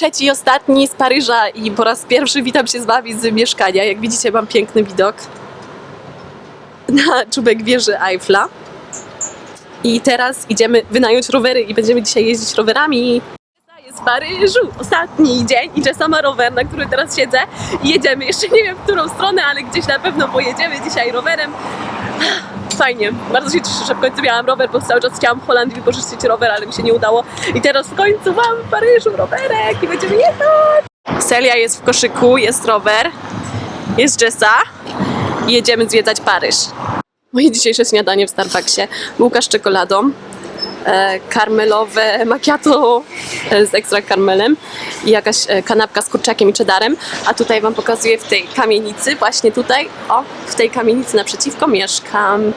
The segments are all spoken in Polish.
trzeci i ostatni z Paryża i po raz pierwszy witam się z Wami z mieszkania. Jak widzicie mam piękny widok na czubek wieży Eiffla. I teraz idziemy wynająć rowery i będziemy dzisiaj jeździć rowerami. Jest w Paryżu, ostatni dzień i Jessa ma rower, na którym teraz siedzę i jedziemy. Jeszcze nie wiem w którą stronę, ale gdzieś na pewno pojedziemy dzisiaj rowerem. Fajnie, bardzo się cieszę, że w końcu miałam rower, bo cały czas chciałam w Holandii wypożyczyć rower, ale mi się nie udało. I teraz w końcu mam w Paryżu rowerek i będziemy jechać. Celia jest w koszyku, jest rower, jest Jessa i jedziemy zwiedzać Paryż. Moje dzisiejsze śniadanie w Starbucksie. Bułka z czekoladą, e, karmelowe macchiato e, z ekstra karmelem i jakaś e, kanapka z kurczakiem i cheddarem. A tutaj Wam pokazuję w tej kamienicy, właśnie tutaj, o, w tej kamienicy naprzeciwko mieszkam.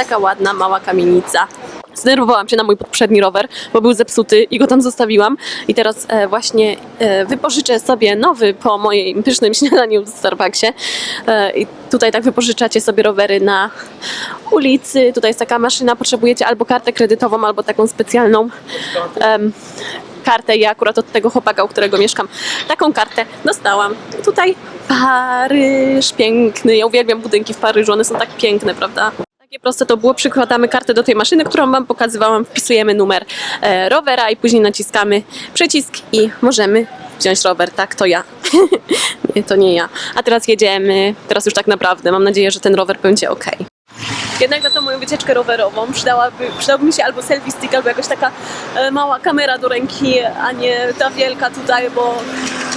Taka ładna, mała kamienica. Zdenerwowałam się na mój poprzedni rower, bo był zepsuty i go tam zostawiłam. I teraz e, właśnie e, wypożyczę sobie nowy po moim pysznym śniadaniu w Starbucksie. E, I tutaj tak wypożyczacie sobie rowery na ulicy. Tutaj jest taka maszyna, potrzebujecie albo kartę kredytową, albo taką specjalną kartę. Ja akurat od tego chłopaka, u którego mieszkam, taką kartę dostałam. Tutaj Paryż, piękny. Ja uwielbiam budynki w Paryżu, one są tak piękne, prawda? Takie proste to było, przykładamy kartę do tej maszyny, którą Wam pokazywałam, wpisujemy numer e, rowera i później naciskamy przycisk i możemy wziąć rower, tak, to ja. nie, to nie ja. A teraz jedziemy, teraz już tak naprawdę, mam nadzieję, że ten rower będzie ok. Jednak na tą moją wycieczkę rowerową przydałaby, przydałby mi się albo selfie stick, albo jakaś taka e, mała kamera do ręki, a nie ta wielka tutaj, bo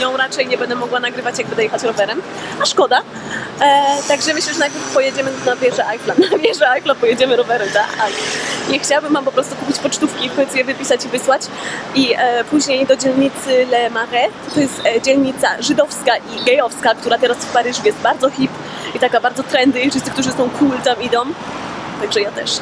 nią raczej nie będę mogła nagrywać, jak będę jechać rowerem. A szkoda. E, także myślę, że najpierw pojedziemy na wieżę Eiffla. Na wieżę Eiffla pojedziemy rowerem, tak. Nie chciałabym mam po prostu kupić pocztówki i je wypisać i wysłać. I e, później do dzielnicy Le Marais. To jest e, dzielnica żydowska i gejowska, która teraz w Paryżu jest bardzo hip i taka bardzo trendy i wszyscy, którzy są cool tam idą. Także ja też.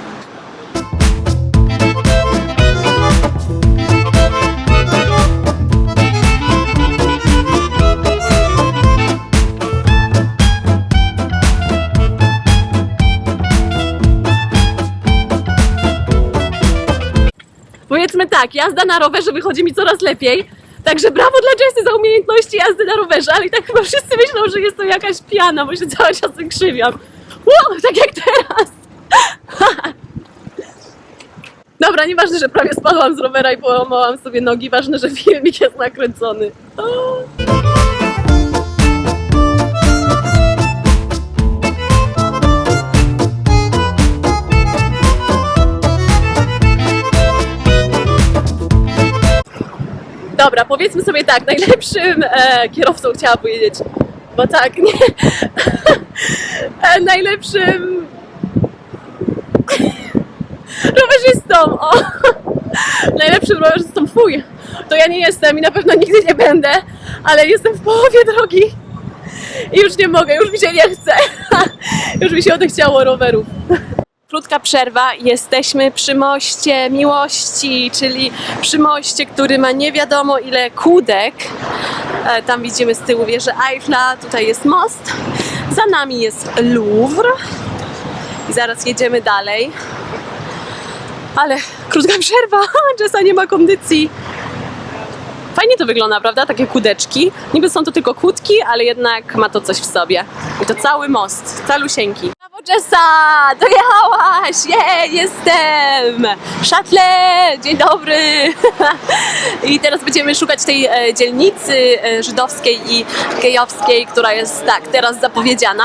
Powiedzmy tak, jazda na rowerze wychodzi mi coraz lepiej. Także brawo dla Jessy za umiejętności jazdy na rowerze, ale i tak chyba wszyscy myślą, że jest to jakaś piana, bo się cały czas krzywiam. Wow, tak jak teraz. Dobra, nieważne, że prawie spadłam z rowera i połamałam sobie nogi, ważne, że filmik jest nakręcony. Dobra, powiedzmy sobie tak, najlepszym e, kierowcą chciałam powiedzieć, bo tak, nie, e, najlepszym rowerzystą, o, najlepszym rowerzystą, fuj, to ja nie jestem i na pewno nigdy nie będę, ale jestem w połowie drogi i już nie mogę, już mi się nie chce, już mi się odechciało rowerów. Krótka przerwa, jesteśmy przy moście miłości, czyli przy moście, który ma nie wiadomo ile kółdek. E, Tam widzimy z tyłu wieżę Eiffla, tutaj jest most. Za nami jest Louvre. I zaraz jedziemy dalej. Ale krótka przerwa, Jessa nie ma kondycji. Fajnie to wygląda, prawda? Takie kudeczki. Niby są to tylko kłódki, ale jednak ma to coś w sobie. I to cały most, calusieńki. Jessa! Dojechałaś! Je, jestem! Szatle! Dzień dobry! I teraz będziemy szukać tej e, dzielnicy e, żydowskiej i gejowskiej, która jest tak teraz zapowiedziana.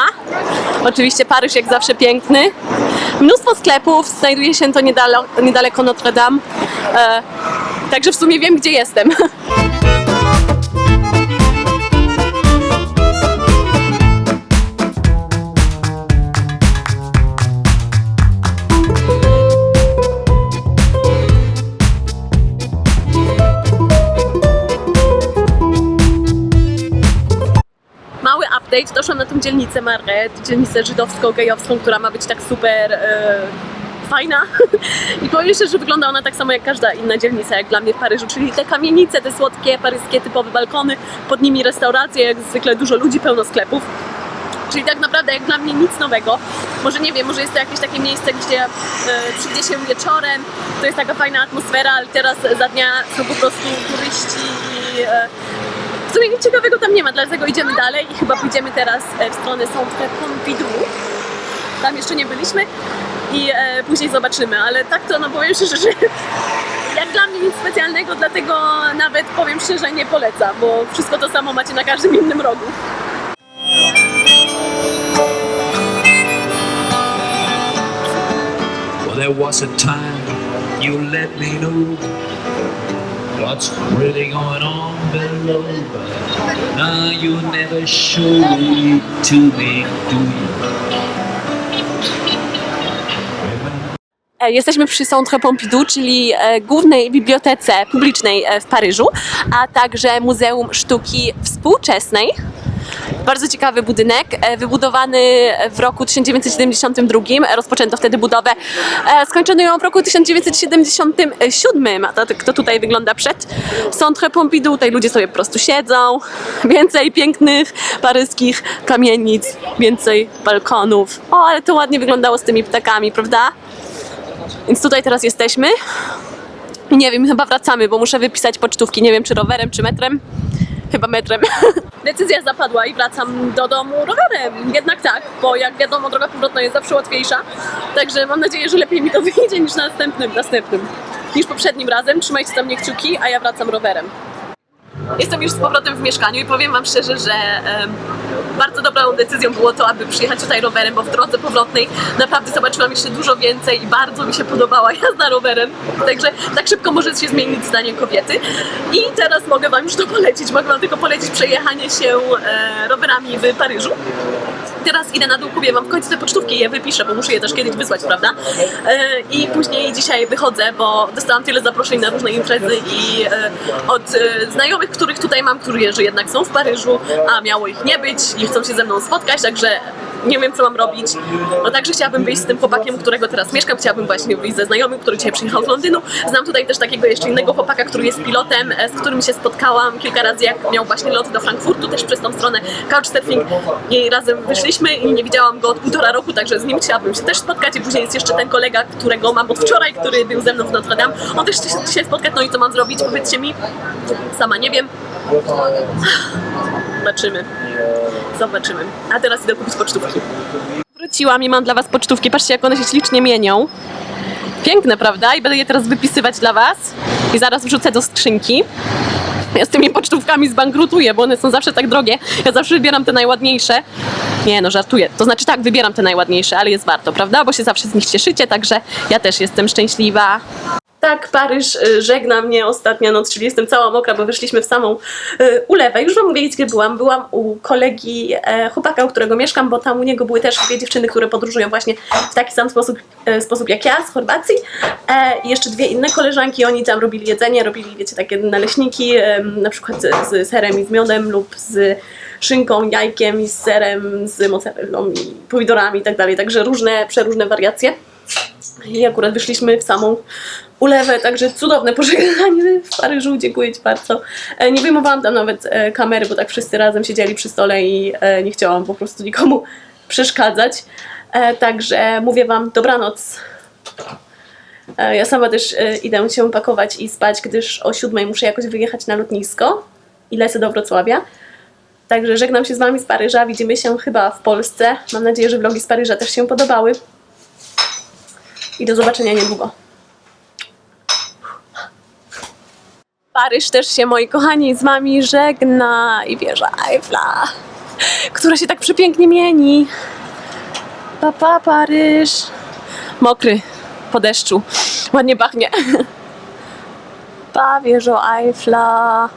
Oczywiście Paryż jak zawsze piękny. Mnóstwo sklepów, znajduje się to niedaleko, niedaleko Notre Dame. E, także w sumie wiem, gdzie jestem. update, doszłam na tą dzielnicę Marais, dzielnicę żydowską, gejowską, która ma być tak super e, fajna. I powiem szczerze, że wygląda ona tak samo jak każda inna dzielnica, jak dla mnie w Paryżu, czyli te kamienice, te słodkie, paryskie, typowe balkony, pod nimi restauracje, jak zwykle dużo ludzi, pełno sklepów. Czyli tak naprawdę jak dla mnie nic nowego. Może nie wiem, może jest to jakieś takie miejsce, gdzie e, przyjdzie się wieczorem, to jest taka fajna atmosfera, ale teraz za dnia są po prostu turyści e, w sumie nic ciekawego tam nie ma, dlatego idziemy dalej i chyba pójdziemy teraz e, w stronę Centre Pompidou. Tam jeszcze nie byliśmy i e, później zobaczymy, ale tak to no powiem szczerze, że jak dla mnie nic specjalnego, dlatego nawet powiem szczerze nie polecam, bo wszystko to samo macie na każdym innym rogu. Well, there was a time you let me know what's really going on below, but now you never show it to me, do you? E, Jesteśmy przy Centre Pompidou, czyli e, głównej bibliotece publicznej e, w Paryżu, a także Muzeum Sztuki Współczesnej. Bardzo ciekawy budynek, e, wybudowany w roku 1972, e, rozpoczęto wtedy budowę. E, Skończono ją w roku 1977, a to tutaj wygląda przed Centre Pompidou. Tutaj ludzie sobie po prostu siedzą, więcej pięknych paryskich kamienic, więcej balkonów. O, ale to ładnie wyglądało z tymi ptakami, prawda? Więc tutaj teraz jesteśmy. Nie wiem, chyba wracamy, bo muszę wypisać pocztówki. Nie wiem, czy rowerem, czy metrem. Chyba metrem. Decyzja zapadła i wracam do domu rowerem. Jednak tak, bo jak wiadomo, droga powrotna jest zawsze łatwiejsza. Także mam nadzieję, że lepiej mi to wyjdzie niż następnym, następnym. Niż poprzednim razem. Trzymajcie tam mnie kciuki, a ja wracam rowerem. Jestem już z powrotem w mieszkaniu i powiem Wam szczerze, że bardzo dobrą decyzją było to, aby przyjechać tutaj rowerem, bo w drodze powrotnej naprawdę zobaczyłam jeszcze dużo więcej i bardzo mi się podobała jazda rowerem. Także tak szybko może się zmienić zdanie kobiety. I teraz mogę Wam już to polecić. Mogę Wam tylko polecić przejechanie się e, rowerami w Paryżu. Teraz idę na dół, kupię Wam w końcu te pocztówki je wypiszę, bo muszę je też kiedyś wysłać, prawda? E, I później dzisiaj wychodzę, bo dostałam tyle zaproszeń na różne imprezy i e, od e, znajomych, których tutaj mam, którzy jednak są w Paryżu, a miało ich nie być i chcą się ze mną spotkać, także nie wiem, co mam robić. No także chciałabym wyjść z tym chłopakiem, którego teraz mieszkam. Chciałabym właśnie wyjść ze znajomym, który dzisiaj przyjechał z Londynu. Znam tutaj też takiego jeszcze innego chłopaka, który jest pilotem, e, z którym się spotkałam kilka razy, jak miał właśnie lot do Frankfurtu, też przez tą stronę couchsurfing. I razem wyszliśmy i nie widziałam go od półtora roku, także z nim chciałabym się też spotkać. I później jest jeszcze ten kolega, którego mam od wczoraj, który był ze mną w Notre Dame. On też chce się dzisiaj spotkać, no i co mam zrobić? Powiedzcie mi. Sama nie wiem. Zobaczymy. Zobaczymy. A teraz idę kupić pocztówki. Wróciłam i mam dla Was pocztówki. Patrzcie, jak one się ślicznie mienią. Piękne, prawda? I będę je teraz wypisywać dla Was. I zaraz wrzucę do skrzynki. Ja z tymi pocztówkami zbankrutuję, bo one są zawsze tak drogie. Ja zawsze wybieram te najładniejsze. Nie no, żartuję. To znaczy tak, wybieram te najładniejsze, ale jest warto, prawda? Bo się zawsze z nich cieszycie, także ja też jestem szczęśliwa. Tak, Paryż y, żegna mnie ostatnia noc, czyli jestem cała mokra, bo wyszliśmy w samą y, ulewę. Już wam mówię, gdzie byłam. Byłam u kolegi e, chłopaka, u którego mieszkam, bo tam u niego były też dwie dziewczyny, które podróżują właśnie w taki sam sposób, e, sposób jak ja, z Chorwacji. E, I jeszcze dwie inne koleżanki, oni tam robili jedzenie, robili, wiecie, takie naleśniki, na przykład z serem i z miodem lub z szynką, jajkiem i z serem, z mozzarellą i pomidorami i tak dalej. Także różne, przeróżne wariacje. I akurat wyszliśmy w samą ulewę, także cudowne pożegnanie w Paryżu, dziękuję Ci bardzo. E, Nie wyjmowałam tam nawet e, kamery, bo tak wszyscy razem siedzieli przy stole i e, nie chciałam po prostu nikomu przeszkadzać. Także mówię Wam dobranoc. Ja sama też idę się pakować i spać, gdyż o siódmej muszę jakoś wyjechać na lotnisko i lecę do Wrocławia. Także żegnam się z Wami z Paryża, widzimy się chyba w Polsce. Mam nadzieję, że vlogi z Paryża też się podobały. I do zobaczenia niedługo. Paryż też się, moi kochani, z wami żegna i wieża Eiffla, która się tak przepięknie mieni. Papa, Paryż. Mokry, po deszczu. Ładnie pachnie. Pa, wieżo Eiffla.